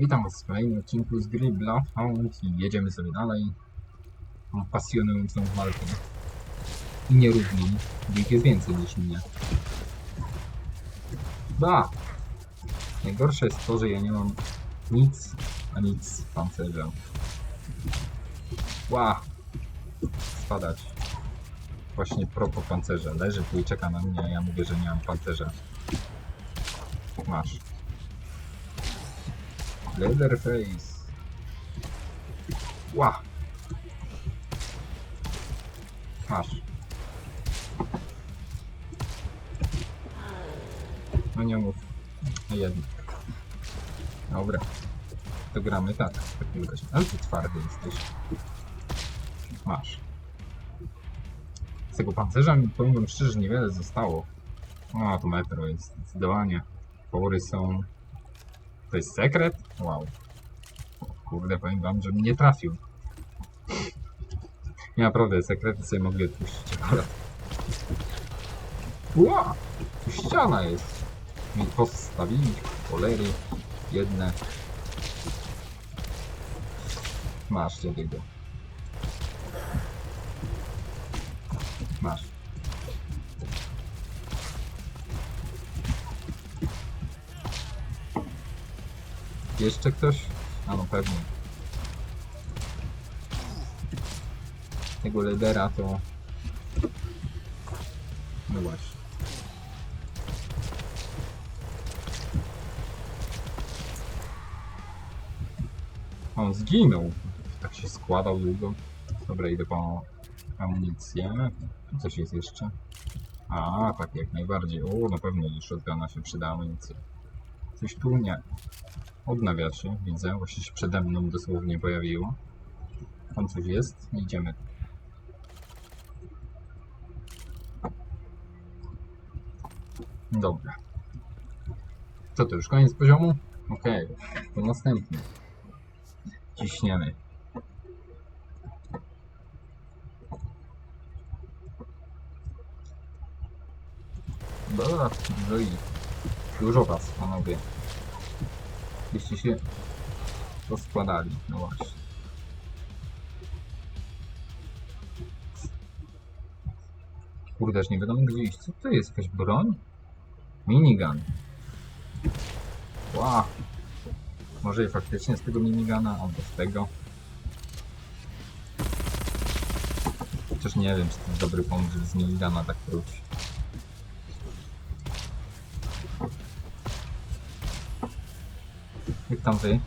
Witam Was w kolejnym odcinku z gry Bloodhound i jedziemy sobie dalej. Mam pasjonującą walkę. I nierówną. Ich jest więcej niż mnie. Ba! Najgorsze jest to, że ja nie mam nic, a nic z pancerza. Ła! Spadać. Właśnie propos pancerza. Leży tu i czeka na mnie, a ja mówię, że nie mam pancerza. Masz. Leatherface. Ła! Masz. No nie mów. No jedno. Dobra. To gramy tak. Ale ty twardy jesteś. Masz. Z tego pancerza mi powiem szczerze niewiele zostało. O, to metro jest zdecydowanie. Pory są to jest sekret? Wow. Kurde, powiem wam, że mnie trafił. Nie, naprawdę, sekrety sobie mogli odpuścić akurat. Ła! Ściana jest. Mi postawili cholery jedne. Masz, dziadek go. Masz. Jeszcze ktoś? A no pewnie. Tego ledera to... No właśnie. On zginął. Tak się składał długo. Dobra, idę po amunicję. Coś jest jeszcze. A, tak jak najbardziej. O, na pewno i shotguna się przyda amunicja. Coś tu nie. Odnawia się, widzę. Właśnie się przede mną dosłownie pojawiło. Tam coś jest. Idziemy. Dobra. Co to już koniec poziomu? Okej, to następny. Ciśniemy. Dobra, dużo ich. Dużo was, panowie. Byście się rozkładali, no właśnie. Kurde, nie wiadomo gdzie iść. Co to jest? Jakaś broń? Minigun. Ła. Może i faktycznie z tego minigana, albo z tego. Chociaż nie wiem, czy to jest dobry pomysł, z minigana tak wrócić. Tam wy?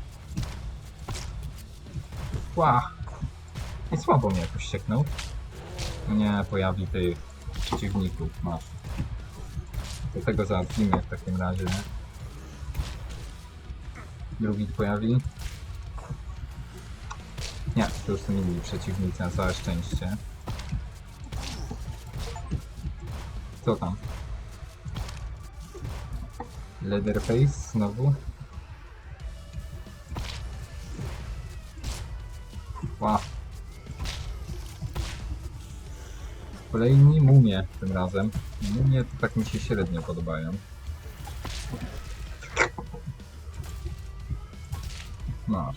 Ła! I słabo mnie jakoś sieknął. No nie, pojawi tych przeciwników, masz. Do tego załatwimy w takim razie. Drugi pojawi. Nie, to już są inni przeciwnicy, na całe szczęście. Co tam? Leatherface znowu? Ła. Kolejni mumie tym razem. Mumie to tak mi się średnio podobają. Masz.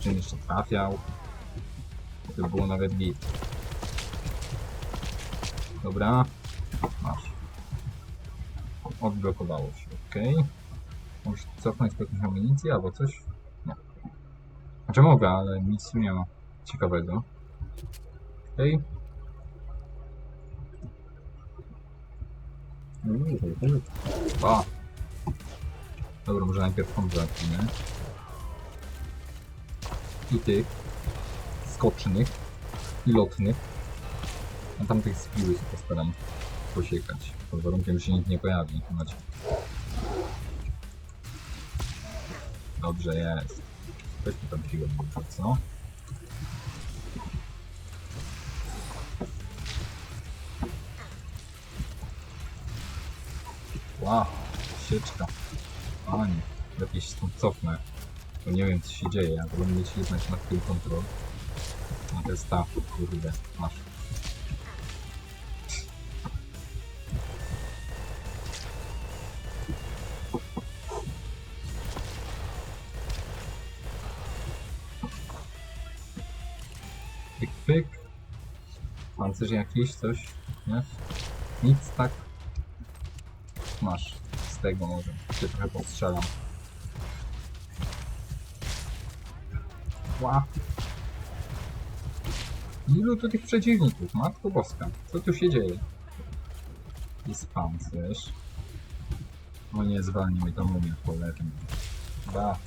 Czym jeszcze trafiał? To było nawet git. Dobra. Masz. Odblokowało się, ok. Muszę cofnąć jakąś amunicję albo coś? Znaczy mogę, ale nic tu nie ma ciekawego. Okej. A. Dobra, może najpierw tą zacznę. I tych. Skocznych. I lotnych. A tamtych z się postaram posiekać. Pod warunkiem, że się nikt nie pojawi. Macie. Dobrze jest. Weźmy tam piłę, może, co? Wow, sieczka. Pani, lepiej się stąd cofnę. Bo nie wiem co się dzieje, ja wolę mieć jednak nad tym kontrol. A to jest ta, kurde, masz. Pyk. Pancerz jakiś, coś, nie? Nic tak. Masz. Z tego może. Się trochę postrzelam. Ła. Ilu tu tych przeciwników? Matko Boska. Co tu się dzieje? Jest pancerz. O nie, zwalni mnie to mumia cholernie. Da.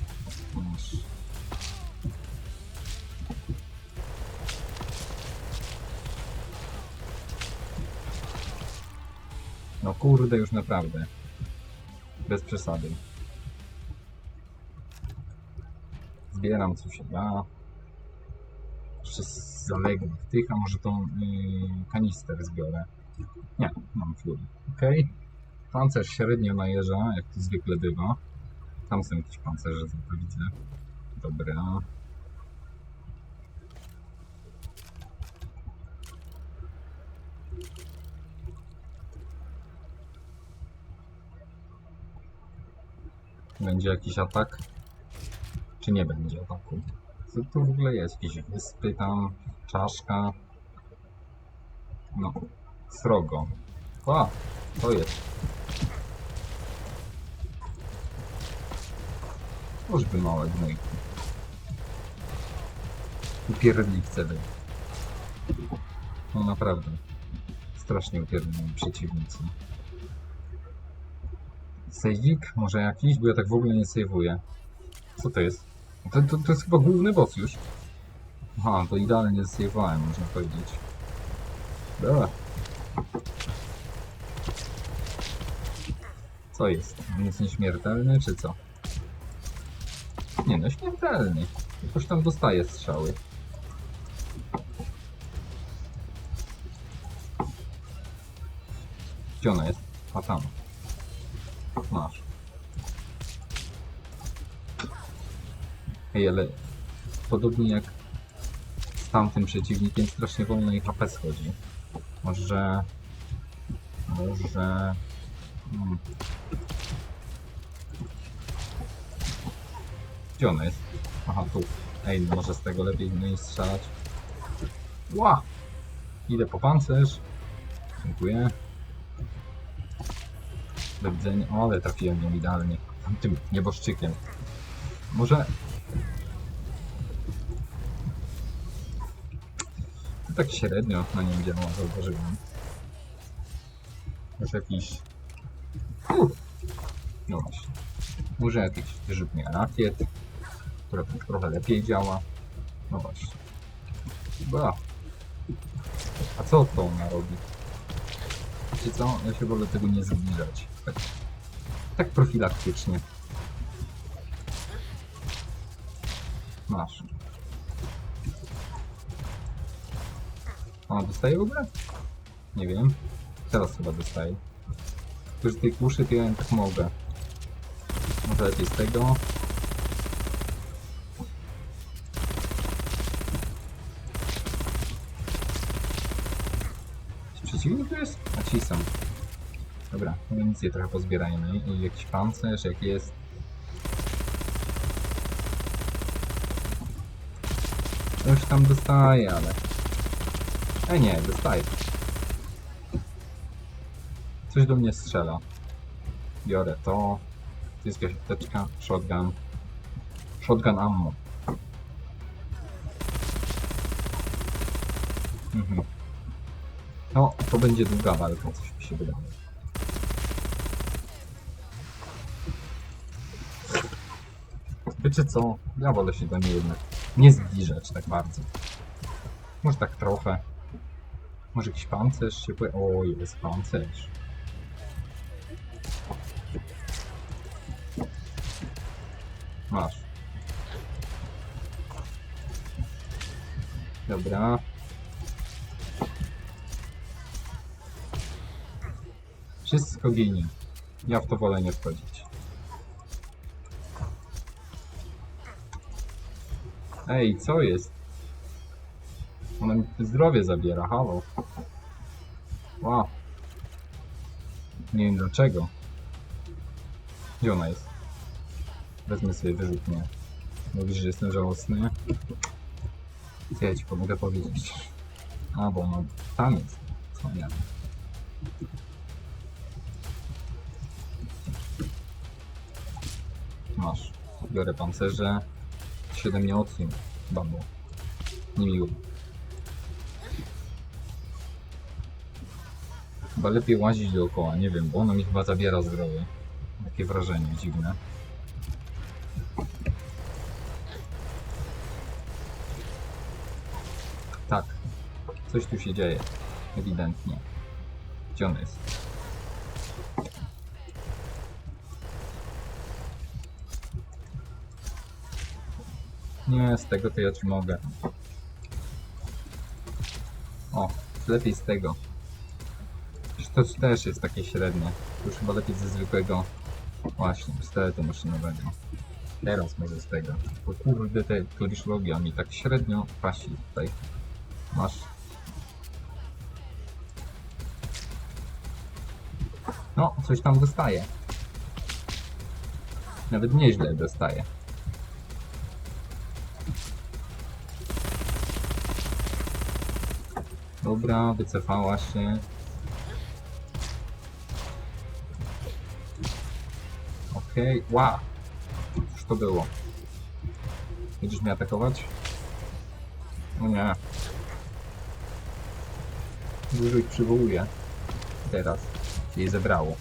No kurde, już naprawdę. Bez przesady. Zbieram co się da. Jeszcze z zaległych tych, a może tą yy, kanister zbiorę. Nie, mam full. Ok. Pancerz średnio najeżdża, jak to zwykle bywa. Tam są jakieś pancerze, to widzę. Dobra. Będzie jakiś atak? Czy nie będzie ataku? Co tu w ogóle jest? Jakieś wyspy tam? Czaszka? No. Srogo. A, to jest. Możby małe gnójki. Upierdliwce wy. No naprawdę. Strasznie upierdliwi przeciwnicy. Sejdik? Może jakiś? Bo ja tak w ogóle nie sejwuję. Co to jest? To, to, to jest chyba główny boss już. Aha, to idealnie zsejwowałem, można powiedzieć. Dobra. Co jest? On jest nieśmiertelny, czy co? Nie no, śmiertelny. Jakoś tam dostaje strzały. Gdzie ona jest? A tam. Masz. Ej, ale podobnie jak z tamtym przeciwnikiem, strasznie wolno ich HP schodzi. Może... Może... Hmm. Gdzie ona jest? Aha, tu. Ej, no może z tego lepiej nie strzelać. Ła! Idę po pancerz. Dziękuję. Do widzenia. O, ale trafiłem ją idealnie. Tym nieboszczykiem. Może... To tak średnio na nim działa, zauważyłem. Może jakiś... No właśnie. Może jakiś wyrzutnia rakiet, która tak trochę lepiej działa. No właśnie. Ba. A co to ona robi? Wiecie co? Ja się wolę tego nie zbliżać. Tak, tak profilaktycznie. Masz. Ona dostaje w ogóle? Nie wiem. Teraz chyba dostaje. Tylko, że tej kuszy to ja tak mogę. Może lepiej z tego. Amunicję trochę pozbierajmy i jakiś pancerz, jak jest. Coś tam dostaje, ale... E nie, dostaje. Coś do mnie strzela. Biorę to. Tu jest jakaś apteczka, shotgun. Shotgun ammo. Mhm. No, to będzie długa walka, coś mi się wydaje. Wiecie co? Ja wolę się do niej jednak nie zbliżać tak bardzo. Może tak trochę. Może jakiś pancerz się pojawi. Jest pancerz. Masz. Dobra. Wszystko ginie. Ja w to wolę nie wchodzić. Ej, co jest? Ona mi zdrowie zabiera, halo. Wow. Nie wiem dlaczego. Gdzie ona jest? Wezmę sobie wyrzutnię. Mówisz, że jestem żałosny? Co ja ci pomogę powiedzieć? A, bo no, tam jest. Co nie? Masz. Biorę pancerze. 7 nie odsuń. Bambo. Niemiło. Chyba lepiej łazić dookoła, nie wiem, bo ono mi chyba zabiera zdrowie. Takie wrażenie dziwne. Tak, coś tu się dzieje. Ewidentnie. Gdzie on jest? Nie, z tego to ja ci mogę. O, lepiej z tego. To też jest takie średnie. Już chyba lepiej ze zwykłego. Właśnie, pistoletu maszynowego. Teraz może z tego. Bo kurde, te klawiszologia mi tak średnio pasi tutaj. Masz. No, coś tam dostaje. Nawet nieźle dostaje. Dobra, wycofała się. Okej, ła! Cóż to było? Będziesz mnie atakować? O nie. Dużo ich przywołuje. Teraz. Jej zebrało.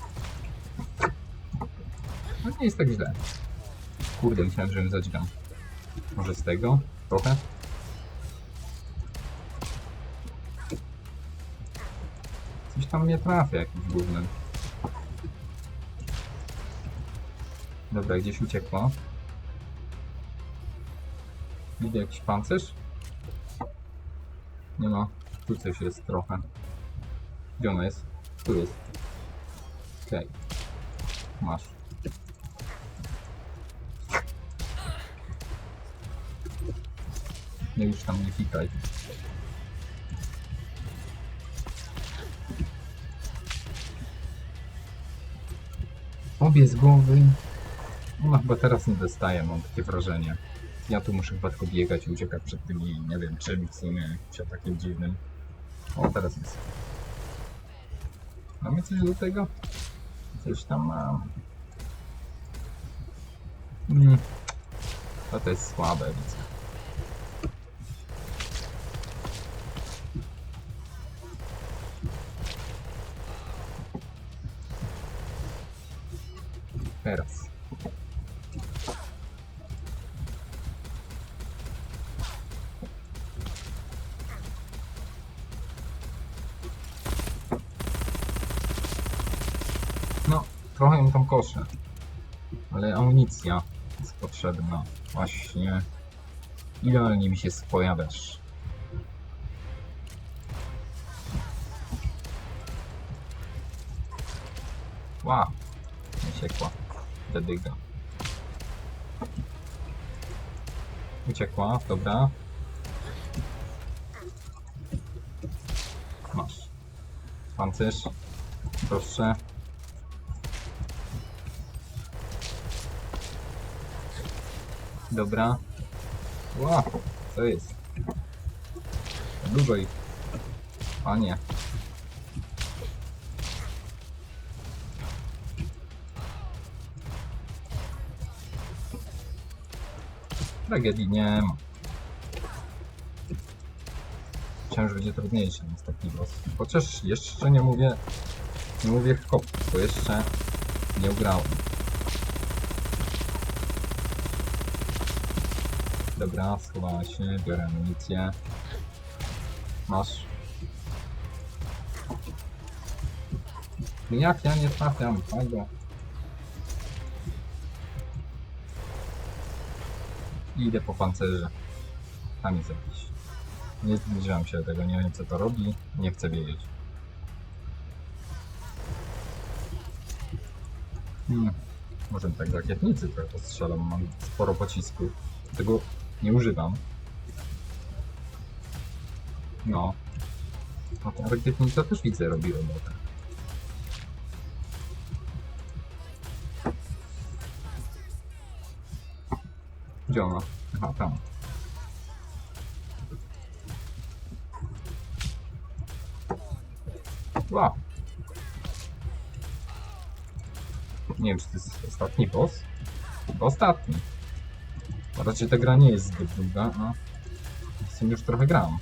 No nie jest tak źle. Kurde, myślałem, że ją zadźgam. Może z tego? Trochę? Tam nie trafia jakimś gównem. Dobra, gdzieś uciekło. Widzę jakiś pancerz? Nie ma. Tu coś jest trochę. Gdzie ona jest? Tu jest. Okej. Masz. Nie już tam nie fikaj. Obie z głowy. Ona chyba teraz nie dostaje, mam takie wrażenie. Ja tu muszę chyba tylko biegać i uciekać przed tymi, nie wiem czym w sumie, przed takim dziwnym. O, teraz jest. Mamy coś do tego? Coś tam mam. Hmm. To, to jest słabe, widzę. Ją tam koszę. Ale amunicja jest potrzebna. Właśnie. Idealnie mi się spojawiasz. Ła! Uciekła. Dedyga. Uciekła, dobra. Masz. Pancerz. Proszę. Dobra. Ła, co jest? Dużo ich. Panie. Tragedii nie ma. Że będzie trudniejszy niż taki boss. Chociaż jeszcze nie mówię... Nie mówię hop, bo jeszcze nie ugrałem. Dobra, schowała się, biorę amunicję. Masz. Jak ja nie trafiam tego? I idę po pancerze. Tam jest jakiś. Nie zbliżam się do tego, nie wiem co to robi, nie chcę wiedzieć. Hmm. Może tak rakietnicy trochę postrzelam, mam sporo pocisków. Tego nie używam. No. A te architektoniczne też widzę robi robotę. Gdzie ona? Aha, tam. Wow. Nie wiem, czy to jest ostatni boss? Ostatni. Raczej ta gra nie jest zbyt długa, a z tym już trochę gram.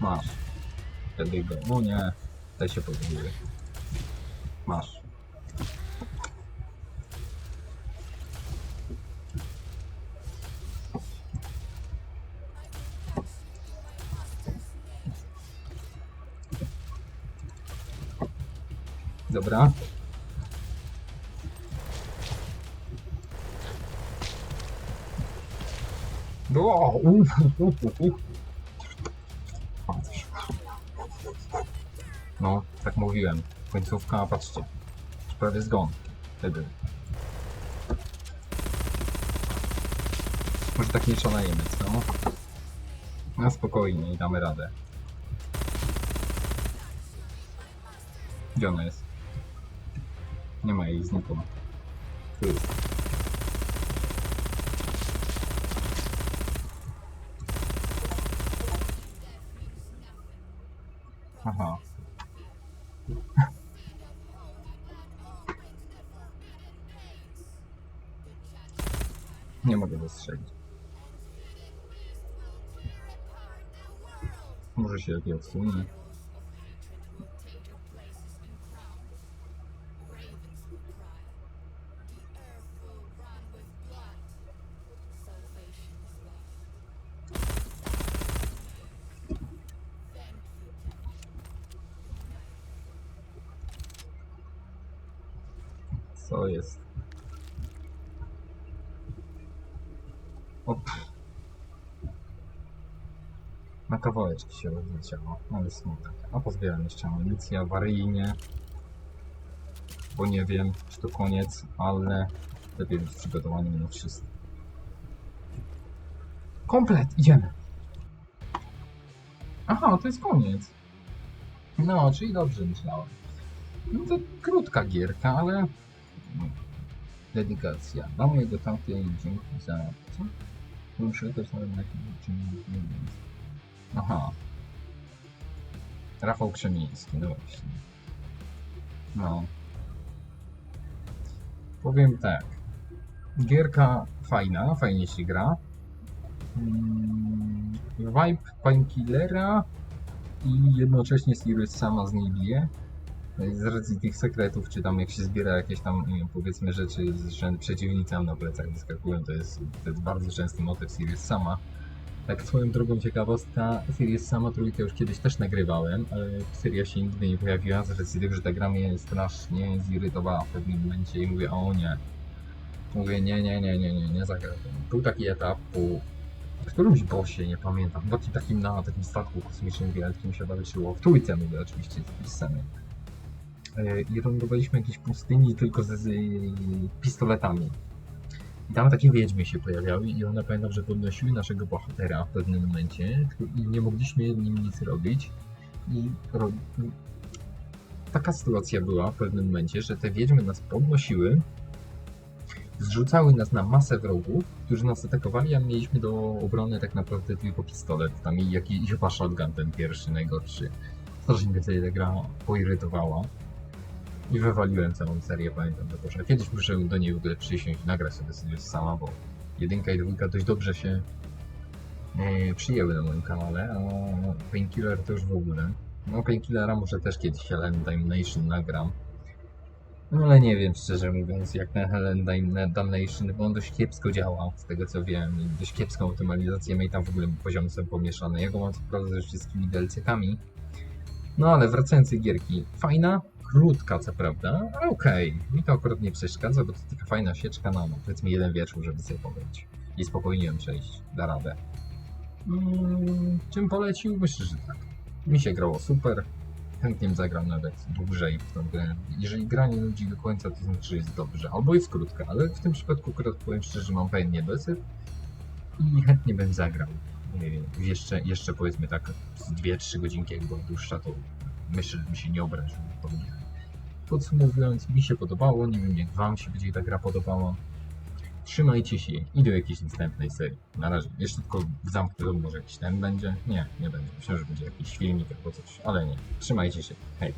Masz. Wtedy go. No nie. Tutaj się podbuduje. Masz. O, uf, uf, uf, uf. Patrz. No, tak mówiłem. Końcówka, patrzcie. Prawie zgon. Wtedy. Może tak nie szalejemy, co? Na spokojnie i damy radę. Gdzie ona jest? Nie ma jej znikoma. Tu jest. Aha. Nie mogę dostrzelić. Może się lepiej odsunie. Op. Na kawałeczki się rozleciało, ale smutek. A pozbieram jeszcze amunicję awaryjnie. Bo nie wiem, czy to koniec, ale lepiej być przygotowanym na wszystko. Komplet! Idziemy! Aha, to jest koniec. No, czyli dobrze myślałem. No to krótka gierka, ale dedykacja. Dla mojego taty dzięki za... Co? Muszę też nawet na czym nie wiem. Aha. Rafał Krzemiński, no właśnie. No. Powiem tak. Gierka fajna, fajnie się gra. Mm, Vibe Painkillera i jednocześnie Sirius sama z niej bije z racji tych sekretów, czy tam jak się zbiera jakieś tam wiem, powiedzmy rzeczy, że przeciwnicy nam na plecach wyskakują, to jest, to jest bardzo częsty motyw Sirius sama. Tak swoją drogą ciekawostka, Sirius sama trójkę już kiedyś też nagrywałem, ale seria się nigdy nie pojawiła z racji tego, że ta gra mnie strasznie zirytowała w pewnym momencie i mówię, o nie. Mówię, nie, nie, nie, nie, nie, nie zagram. Był taki etap po którymś bossie, nie pamiętam, chyba takim na takim statku kosmicznym wielkim się walczyło. W trójce mówię oczywiście, z e, i lądowaliśmy w jakiejś pustyni tylko z, z pistoletami. I tam takie wiedźmy się pojawiały i one pamiętam, że podnosiły naszego bohatera w pewnym momencie i nie mogliśmy nim nic robić. I ro... taka sytuacja była w pewnym momencie, że te wiedźmy nas podnosiły, zrzucały nas na masę wrogów, którzy nas atakowali, a mieliśmy do obrony tak naprawdę tylko pistolet tam i i chyba shotgun ten pierwszy, najgorszy. Strasznie mnie wtedy ta gra poirytowała. I wywaliłem całą serię, pamiętam proszę. Kiedyś muszę do niej w ogóle przysiąść nagrać sobie Sirius sama, bo jedynka i dwójka dość dobrze się e, przyjęły na moim kanale, a Painkiller to już w ogóle. No Painkillera może też kiedyś Helen Damnation nagram. No ale nie wiem, szczerze mówiąc, jak ten Helen Dam- Damnation, bo on dość kiepsko działa, z tego co wiem. Dość kiepską optymalizację, ma i tam w ogóle poziomy są pomieszane. Ja go mam co prawda ze wszystkimi DLC-kami. No ale wracając do gierki, fajna, krótka co prawda, ale okej. Mi to akurat nie przeszkadza, bo to taka fajna sieczka na no, powiedzmy jeden wieczór, żeby sobie pograć. I spokojnie ją przejść, da radę. Mm, czym polecił? Myślę, że tak. Mi się grało super. Chętnie zagram nawet dłużej w tą grę. Jeżeli gra nie nudzi do końca, to znaczy, że jest dobrze. Albo jest krótka, ale w tym przypadku akurat powiem szczerze, że mam pewien niedosyt i chętnie bym zagrał. Jeszcze, jeszcze powiedzmy tak z 2-3 godzinki, jak była dłuższa, to myślę, że bym się nie obraził. Podsumowując, mi się podobało, nie wiem jak wam się będzie ta gra podobała. Trzymajcie się i do jakiejś następnej serii. Na razie. Jeszcze tylko zamknę, to może jakiś ten będzie? Nie, nie będzie. Myślę, że będzie jakiś filmik albo coś, ale nie. Trzymajcie się. Hej.